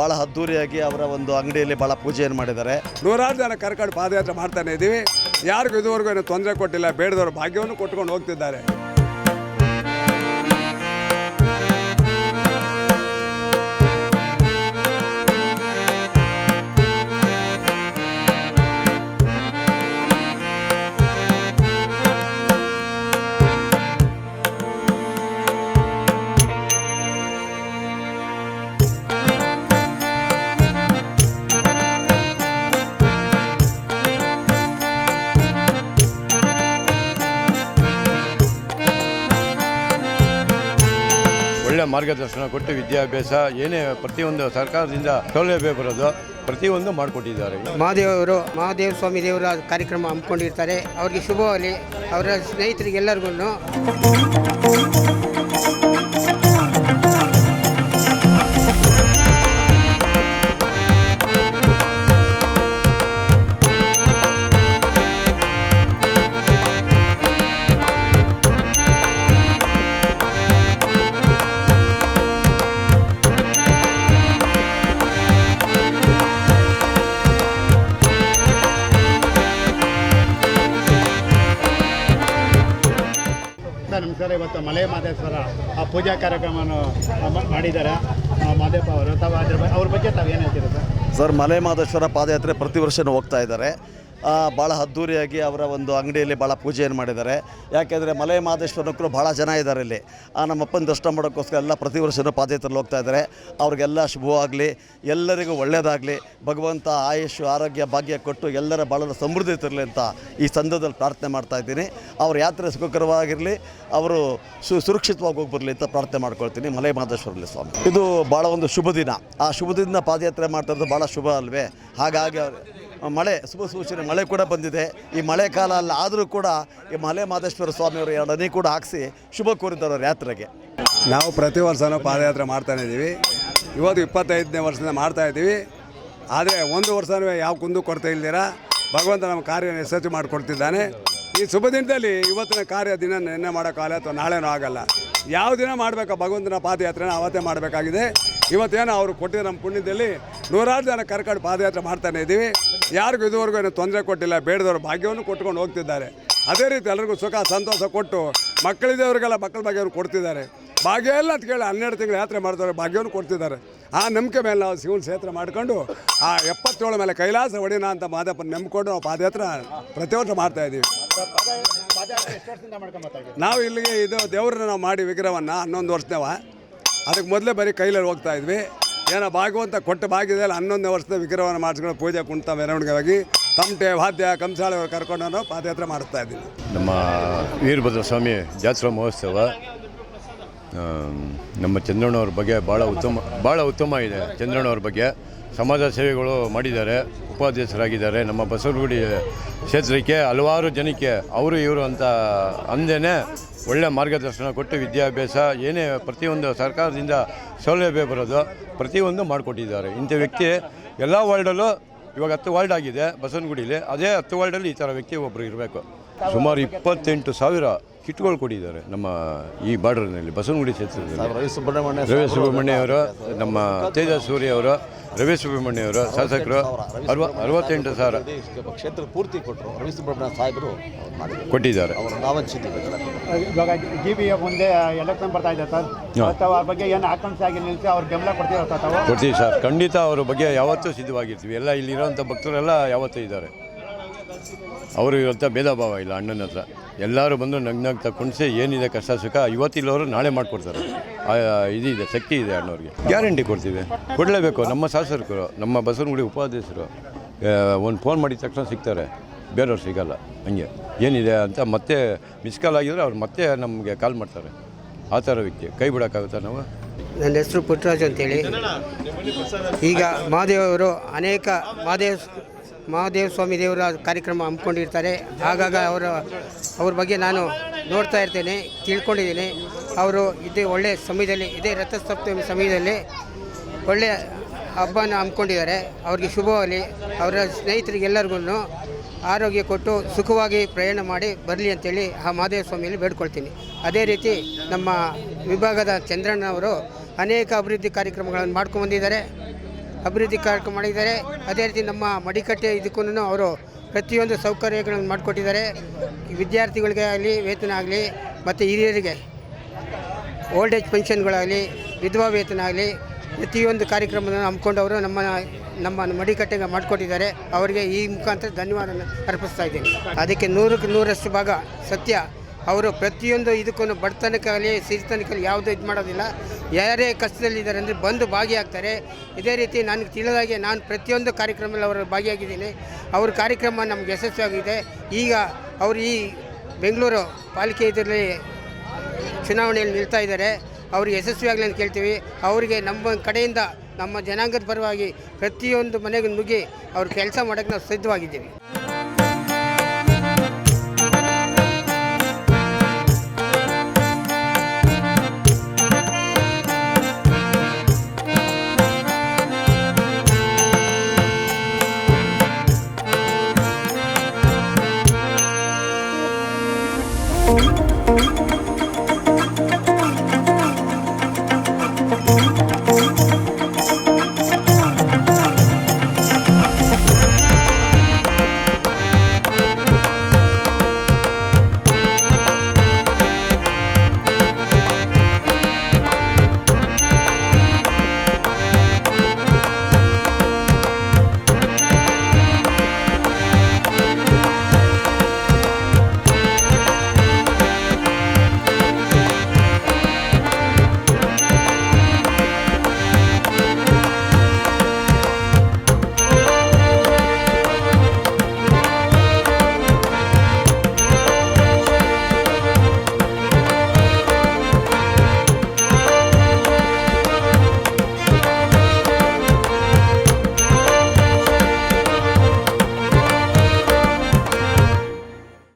ಭಾಳ ಅದ್ದೂರಿಯಾಗಿ ಅವರ ಒಂದು ಅಂಗಡಿಯಲ್ಲಿ ಬಹಳ ಪೂಜೆಯನ್ನು ಮಾಡಿದ್ದಾರೆ. ನೂರಾರು ಜನ ಕರ್ಕೊಂಡು ಪಾದಯಾತ್ರೆ ಮಾಡ್ತಾನೆ ಇದ್ದೀವಿ ಯಾರಿಗೂ ಇದುವರೆಗೂ ಏನು ತೊಂದರೆ ಕೊಟ್ಟಿಲ್ಲ, ಬೇಡದವರು ಭಾಗ್ಯವನ್ನು ಕೊಟ್ಕೊಂಡು ಹೋಗ್ತಿದ್ದಾರೆ. ಒಳ್ಳೆ ಮಾರ್ಗದರ್ಶನ ಕೊಟ್ಟು ವಿದ್ಯಾಭ್ಯಾಸ, ಏನೇ ಪ್ರತಿಯೊಂದು ಸರ್ಕಾರದಿಂದ ಸೌಲಭ್ಯ ಬರೋದು, ಪ್ರತಿಯೊಂದು ಮಾಡಿಕೊಟ್ಟಿದ್ದಾರೆ. ಮಹಾದೇವರು, ಮಹಾದೇವ ಸ್ವಾಮಿ ದೇವರ ಕಾರ್ಯಕ್ರಮ ಹಮ್ಮಿಕೊಂಡಿರ್ತಾರೆ. ಅವ್ರಿಗೆ ಶುಭವಾಗಲಿ. ಅವರ ಸ್ನೇಹಿತರಿಗೆಲ್ಲರಿಗೂ. ಸರ್ ಇವತ್ತು ಮಲೆ ಮಾದೇಶ್ವರ ಆ ಪೂಜಾ ಕಾರ್ಯಕ್ರಮವನ್ನು ಮಾಡಿದ್ದಾರೆ. ಆ, ಮಾದೇವ ಅವರು ತಾವು ಅದ್ರ ಅವ್ರ ಬಗ್ಗೆ ತಾವೇನು ಹೇಳ್ತೀರಾ ಸರ್? ಸರ್ ಮಲೆ ಮಾದೇಶ್ವರ ಪಾದಯಾತ್ರೆ ಪ್ರತಿ ವರ್ಷವೂ ಹೋಗ್ತಾ ಇದ್ದಾರೆ. ಭಾಳ ಅದ್ದೂರಿಯಾಗಿ ಅವರ ಒಂದು ಅಂಗಡಿಯಲ್ಲಿ ಭಾಳ ಪೂಜೆಯನ್ನು ಮಾಡಿದ್ದಾರೆ. ಯಾಕೆಂದರೆ ಮಲೆ ಮಹದೇಶ್ವರಕ್ಕೂ ಭಾಳ ಜನ ಇದ್ದಾರೆ ಇಲ್ಲಿ. ಆ, ನಮ್ಮಪ್ಪನ ದರ್ಶನ ಮಾಡೋಕ್ಕೋಸ್ಕರ ಎಲ್ಲ ಪ್ರತಿ ವರ್ಷವೂ ಪಾದಯಾತ್ರೆಯಲ್ಲಿ ಹೋಗ್ತಾ ಇದ್ದಾರೆ. ಅವ್ರಿಗೆಲ್ಲ ಶುಭವಾಗಲಿ, ಎಲ್ಲರಿಗೂ ಒಳ್ಳೆಯದಾಗಲಿ ಭಗವಂತ ಆಯುಷು ಆರೋಗ್ಯ, ಭಾಗ್ಯ ಕೊಟ್ಟು ಎಲ್ಲರ ಭಾಳ ಸಮೃದ್ಧಿ ತರಲಿ ಅಂತ ಈ ಸಂದರ್ಭದಲ್ಲಿ ಪ್ರಾರ್ಥನೆ ಮಾಡ್ತಾ ಇದ್ದೀನಿ. ಅವ್ರ ಯಾತ್ರೆ ಸುಖಕರವಾಗಿರಲಿ, ಅವರು ಸು, ಸುರಕ್ಷಿತವಾಗಿ ಹೋಗಿ ಬರಲಿ ಅಂತ ಪ್ರಾರ್ಥನೆ ಮಾಡ್ಕೊಳ್ತೀನಿ. ಮಲೆ ಮಹದೇಶ್ವರಲ್ಲಿ ಸ್ವಾಮಿ. ಇದು ಭಾಳ ಒಂದು ಶುಭ ದಿನ. ಆ ಶುಭ ದಿನ ಪಾದಯಾತ್ರೆ ಮಾಡ್ತಾ ಇರೋದು ಭಾಳ ಶುಭ ಅಲ್ವೇ? ಹಾಗಾಗಿ ಅವ್ರು ಮಳೆ, ಶುಭ ಸೂಚನೆ, ಮಳೆ ಕೂಡ ಬಂದಿದೆ. ಈ ಮಳೆ ಕಾಲ ಅಲ್ಲ, ಆದರೂ ಕೂಡ ಈ ಮಲೆ ಮಾದೇಶ್ವರ ಸ್ವಾಮಿಯವರು ಎರಡನೇ ಕೂಡ ಹಾಕಿಸಿ ಶುಭ ಕೋರಿದ್ದಾರೆ ಯಾತ್ರೆಗೆ. ನಾವು ಪ್ರತಿ ವರ್ಷವೂ ಪಾದಯಾತ್ರೆ ಮಾಡ್ತಾನೆ ಇದ್ದೀವಿ. ಇವತ್ತು ಇಪ್ಪತ್ತೈದನೇ ವರ್ಷದಿಂದ ಮಾಡ್ತಾ ಇದ್ದೀವಿ. ಆದರೆ ಒಂದು ವರ್ಷವೂ ಯಾವ ಕುಂದು ಕೊಡ್ತಾ ಇಲ್ದಿರ? ಭಗವಂತ ನಮ್ಮ ಕಾರ್ಯ ಯಶಸ್ವಿ ಮಾಡಿಕೊಡ್ತಿದ್ದಾನೆ. ಈ ಶುಭ ದಿನದಲ್ಲಿ ಇವತ್ತಿನ ಕಾರ್ಯ ದಿನ ನಿನ್ನೆ ಮಾಡೋಕ್ಕಾಗಲ್ಲ ಅಥವಾ ನಾಳೆನೂ ಆಗಲ್ಲ. ಯಾವ ದಿನ ಮಾಡಬೇಕು? ಭಗವಂತನ ಪಾದಯಾತ್ರೆನ ಅವತ್ತೇ ಮಾಡಬೇಕಾಗಿದೆ. ಇವತ್ತೇನು ಅವರು ಕೊಟ್ಟಿದ್ದ ನಮ್ಮ ಪುಣ್ಯದಲ್ಲಿ ನೂರಾರು ಜನ ಕರ್ಕೊಂಡು ಪಾದಯಾತ್ರೆ ಮಾಡ್ತಾನೆ ಇದ್ದೀವಿ. ಯಾರಿಗೂ ಇದುವರೆಗೂ ಏನು ತೊಂದರೆ ಕೊಟ್ಟಿಲ್ಲ. ಬೇಡದವರು ಭಾಗ್ಯವನ್ನು ಕೊಟ್ಕೊಂಡು ಹೋಗ್ತಿದ್ದಾರೆ. ಅದೇ ರೀತಿ ಎಲ್ಲರಿಗೂ ಸುಖ, ಸಂತೋಷ ಕೊಟ್ಟು ಮಕ್ಕಳಿದ್ದವರಿಗೆಲ್ಲ ಮಕ್ಕಳ ಭಾಗ್ಯವ್ರು ಕೊಡ್ತಿದ್ದಾರೆ. ಭಾಗ್ಯ ಎಲ್ಲ ಅಂತ ಕೇಳಿ ಹನ್ನೆರಡು ತಿಂಗಳು ಯಾತ್ರೆ ಮಾಡ್ತಾರೆ ಭಾಗ್ಯವನ್ನು ಕೊಡ್ತಿದ್ದಾರೆ. ಆ ನಂಬಿಕೆ ಮೇಲೆ ನಾವು ಶಿವನ ಕ್ಷೇತ್ರ ಮಾಡಿಕೊಂಡು ಆ ಎಪ್ಪತ್ತೇಳು ಮೇಲೆ ಕೈಲಾಸ ಒಡಿನ ಅಂತ ಮಾದಪ್ಪನ ನಂಬಿಕೊಂಡು ನಾವು ಪಾದಯಾತ್ರೆ ಪ್ರತಿ ವರ್ಷ ಮಾಡ್ತಾ ನಾವು ಇಲ್ಲಿಗೆ ಇದು ದೇವ್ರನ್ನ ನಾವು ಮಾಡಿ ವಿಗ್ರಹವನ್ನು ಹನ್ನೊಂದು ವರ್ಷದವ. ಅದಕ್ಕೆ ಮೊದಲೇ ಬರೀ ಕೈಲಲ್ಲಿ ಹೋಗ್ತಾ ಇದ್ವಿ. ಏನೋ ಭಾಗವಂತ ಕೊಟ್ಟ ಭಾಗ್ಯದಲ್ಲಿ ಹನ್ನೊಂದು ವರ್ಷದ ವಿಗ್ರಹವನ್ನು ಮಾಡಿಸ್ಕೊಂಡು ಪೂಜೆ ಕುಣಿತ ಮೆರವಣಿಗೆಗಾಗಿ ತಮಟೆ, ವಾದ್ಯ, ಕಂಸಾಳೆ ಕರ್ಕೊಂಡು ನಾವು ಪಾದಯಾತ್ರೆ ಮಾಡಿಸ್ತಾ ಇದ್ದೀವಿ. ನಮ್ಮ ವೀರಭದ್ರ ಸ್ವಾಮಿ ಜಾತ್ರಾ ಮಹೋತ್ಸವ ನಮ್ಮ ಚಂದ್ರಣ್ಣವ್ರ ಬಗ್ಗೆ ಭಾಳ ಉತ್ತಮ ಭಾಳ ಉತ್ತಮ ಇದೆ ಚಂದ್ರಣ್ಣವ್ರ ಬಗ್ಗೆ. ಸಮಾಜ ಸೇವೆಗಳು ಮಾಡಿದ್ದಾರೆ ಉಪಾಧ್ಯಕ್ಷರಾಗಿದ್ದಾರೆ. ನಮ್ಮ ಬಸವನಗುಡಿ ಕ್ಷೇತ್ರಕ್ಕೆ ಹಲವಾರು ಜನಕ್ಕೆ ಅವರು ಇವರು ಅಂತ ಅಂದೇನೆ ಒಳ್ಳೆ ಮಾರ್ಗದರ್ಶನ ಕೊಟ್ಟು ವಿದ್ಯಾಭ್ಯಾಸ ಏನೇ ಪ್ರತಿಯೊಂದು ಸರ್ಕಾರದಿಂದ ಸೌಲಭ್ಯ ಬರೋದು ಪ್ರತಿಯೊಂದು ಮಾಡಿಕೊಟ್ಟಿದ್ದಾರೆ. ಇಂಥ ವ್ಯಕ್ತಿ ಎಲ್ಲ ವಾರ್ಡಲ್ಲೂ ಇವಾಗ ಹತ್ತು ವಾರ್ಡ್ ಆಗಿದೆ ಬಸವನಗುಡಿಲಿ. ಅದೇ ಹತ್ತು ವಾರ್ಡಲ್ಲಿ ಈ ಥರ ವ್ಯಕ್ತಿ ಒಬ್ಬರು ಇರಬೇಕು. ಸುಮಾರು ಇಪ್ಪತ್ತೆಂಟು ಸಾವಿರ ಕಿಟ್ಗಳು ಕೊಟ್ಟಿದ್ದಾರೆ ನಮ್ಮ ಈ ಬಾರ್ಡರ್ನಲ್ಲಿ ಬಸವನಗುಡಿ ಕ್ಷೇತ್ರದಲ್ಲಿ. ರವಿ ಸುಬ್ರಹ್ಮಣ್ಯ ರವಿ ಸುಬ್ರಹ್ಮಣ್ಯ ಅವರು ನಮ್ಮ ತೇಜಸ್ವೂರಿ ಅವರು ರವಿ ಸುಬ್ರಹ್ಮಣ್ಯ ಅವರು ಶಾಸಕರು ಅರವ ಅರವತ್ತೆಂಟು ಸಾವಿರ ಕ್ಷೇತ್ರ ಪೂರ್ತಿ ಕೊಟ್ಟರು. ರವಿ ಸುಬ್ರಹ್ಮಣ್ಯ ಸಾಹೇಬರು ಕೊಟ್ಟಿದ್ದಾರೆ. ಅವರು ಇವಾಗ. ಜಿ ಬಿ ಮುಂದೆ ಎಲೆಕ್ಷನ್ ಬರ್ತಾ ಇದೆ ಸರ್. ತಾವು ಆ ಬಗ್ಗೆ ಏನು ಆಕಾಂಕ್ಷೆ ಆಗಿ ನಿಲ್ಲಿಸಿ ಅವ್ರು ಬೆಂಬಲ ಕೊಡ್ತೀರಾ ಸರ್ ತಾವು ಕೊಡ್ತೀವಿ ಸರ್. ಖಂಡಿತ ಅವ್ರ ಬಗ್ಗೆ ಯಾವತ್ತೂ ಸಿದ್ಧವಾಗಿರ್ತೀವಿ. ಎಲ್ಲ ಇಲ್ಲಿರೋಂಥ ಭಕ್ತರೆಲ್ಲ ಯಾವತ್ತೂ ಇದ್ದಾರೆ. ಅವರು ಇರೋಂಥ ಭೇದ ಭಾವ ಇಲ್ಲ, ಅಣ್ಣನ ಹತ್ರ. ಎಲ್ಲರೂ ಬಂದು ನಗ್ನಗ್ತಾ ಕುಣಿಸಿ ಏನಿದೆ ಕಷ್ಟ ಸುಖ ಇವತ್ತಿಲ್ಲವರು ನಾಳೆ ಮಾಡಿಕೊಡ್ತಾರೆ. ಇದಿದೆ, ಶಕ್ತಿ ಇದೆ ಅಣ್ಣವ್ರಿಗೆ. ಗ್ಯಾರಂಟಿ ಕೊಡ್ತೀವಿ. ಕೊಡಲೇಬೇಕು, ನಮ್ಮ ಶಾಸಕರು, ನಮ್ಮ ಬಸವನಗುಡಿ ಉಪಾಧ್ಯಕ್ಷರು ಒಂದು ಫೋನ್ ಮಾಡಿದ ತಕ್ಷಣ ಸಿಗ್ತಾರೆ. ಬೇರೆಯವ್ರು ಸಿಗಲ್ಲ, ಹಂಗೆ. ಏನಿದೆ ಅಂತ ಮತ್ತೆ ಮಿಸ್ ಕಾಲ್ ಆಗಿದ್ರೆ ಅವ್ರು ಮತ್ತೆ ನಮಗೆ ಕಾಲ್ ಮಾಡ್ತಾರೆ. ಆ ಥರ ವ್ಯಕ್ತಿ. ಕೈ ಬಿಡೋಕ್ಕಾಗುತ್ತಾ ನಾವು? ನನ್ನ ಹೆಸರು ಪುಟ್ರಾಜ್ ಅಂತೇಳಿ. ಈಗ ಮಹಾದೇವರು ಅನೇಕ ಮಹಾದೇವ ಮಹಾದೇವ ಸ್ವಾಮಿ ದೇವರ ಕಾರ್ಯಕ್ರಮ ಹಮ್ಮಿಕೊಂಡಿರ್ತಾರೆ. ಆಗಾಗ ಅವರ, ಅವ್ರ ಬಗ್ಗೆ ನಾನು ನೋಡ್ತಾ ಇರ್ತೇನೆ, ತಿಳ್ಕೊಂಡಿದ್ದೀನಿ. ಅವರು ಇದೇ ಒಳ್ಳೆಯ ಸಮಯದಲ್ಲಿ, ಇದೇ ರಥಸಪ್ತಮಿ ಸಮಯದಲ್ಲಿ ಒಳ್ಳೆಯ ಹಬ್ಬನ ಹಮ್ಮಿಕೊಂಡಿದ್ದಾರೆ. ಅವ್ರಿಗೆ ಶುಭವಾಗಲಿ. ಅವರ ಸ್ನೇಹಿತರಿಗೆಲ್ಲರಿಗೂ ಆರೋಗ್ಯ ಕೊಟ್ಟು ಸುಖವಾಗಿ ಪ್ರಯಾಣ ಮಾಡಿ ಬರಲಿ ಅಂತೇಳಿ ಆ ಮಹಾದೇವ ಸ್ವಾಮಿಯಲ್ಲಿ ಬೇಡ್ಕೊಳ್ತೀನಿ. ಅದೇ ರೀತಿ ನಮ್ಮ ವಿಭಾಗದ ಚಂದ್ರಣ್ಣವರು ಅನೇಕ ಅಭಿವೃದ್ಧಿ ಕಾರ್ಯಕ್ರಮಗಳನ್ನು ಮಾಡ್ಕೊಂಡು ಬಂದಿದ್ದಾರೆ. ಅಭಿವೃದ್ಧಿ ಕಾರ್ಯಕ್ರಮ ಮಾಡಿದ್ದಾರೆ. ಅದೇ ರೀತಿ ನಮ್ಮ ಮಡಿಕಟ್ಟೆ ಇದಕ್ಕೂ ಅವರು ಪ್ರತಿಯೊಂದು ಸೌಕರ್ಯಗಳನ್ನು ಮಾಡಿಕೊಟ್ಟಿದ್ದಾರೆ. ವಿದ್ಯಾರ್ಥಿಗಳಿಗೆ ಆಗಲಿ, ವೇತನ ಆಗಲಿ, ಮತ್ತು ಹಿರಿಯರಿಗೆ ಓಲ್ಡ್ ಏಜ್ ಪೆನ್ಷನ್ಗಳಾಗಲಿ ವಿಧವಾ ವೇತನ ಆಗಲಿ, ಪ್ರತಿಯೊಂದು ಕಾರ್ಯಕ್ರಮವನ್ನು ಹಮ್ಮಿಕೊಂಡವರು ನಮ್ಮ ನಮ್ಮ ಮಡಿಕಟ್ಟೆಗೆ ಮಾಡಿಕೊಟ್ಟಿದ್ದಾರೆ. ಅವರಿಗೆ ಈ ಮುಖಾಂತರ ಧನ್ಯವಾದ ಅರ್ಪಿಸ್ತಾ ಇದ್ದೀನಿ. ಅದಕ್ಕೆ ನೂರಕ್ಕೆ ನೂರಷ್ಟು ಭಾಗ ಸತ್ಯ. ಅವರು ಪ್ರತಿಯೊಂದು ಇದಕ್ಕೂ ಬಡತನಕ್ಕಾಗಲಿ, ಸಿರಿತನಕ್ಕಾಗಲಿ ಯಾವುದೂ ಇದು ಮಾಡೋದಿಲ್ಲ. ಯಾರೇ ಕಷ್ಟದಲ್ಲಿದ್ದಾರೆ ಅಂದರೆ ಬಂದು ಭಾಗಿಯಾಗ್ತಾರೆ. ಇದೇ ರೀತಿ ನನಗೆ ತಿಳಿದಾಗೆ ನಾನು ಪ್ರತಿಯೊಂದು ಕಾರ್ಯಕ್ರಮದಲ್ಲಿ ಅವರು ಭಾಗಿಯಾಗಿದ್ದೀನಿ. ಅವ್ರ ಕಾರ್ಯಕ್ರಮ ನಮ್ಗೆ ಯಶಸ್ವಿಯಾಗಿದೆ ಈಗ ಅವರು ಈ ಬೆಂಗಳೂರು ಪಾಲಿಕೆ ಇದರಲ್ಲಿ ಚುನಾವಣೆಯಲ್ಲಿ ನಿಲ್ತಾ ಇದ್ದಾರೆ. ಅವ್ರಿಗೆ ಯಶಸ್ವಿಯಾಗಲಿ ಅಂತ ಕೇಳ್ತೀವಿ. ಅವರಿಗೆ ನಮ್ಮ ಕಡೆಯಿಂದ ನಮ್ಮ ಜನಾಂಗದ ಪರವಾಗಿ ಪ್ರತಿಯೊಂದು ಮನೆಗೂ ನುಗ್ಗಿ ಅವ್ರ ಕೆಲಸ ಮಾಡೋಕ್ಕೆ ನಾವು ಸಿದ್ಧವಾಗಿದ್ದೀವಿ.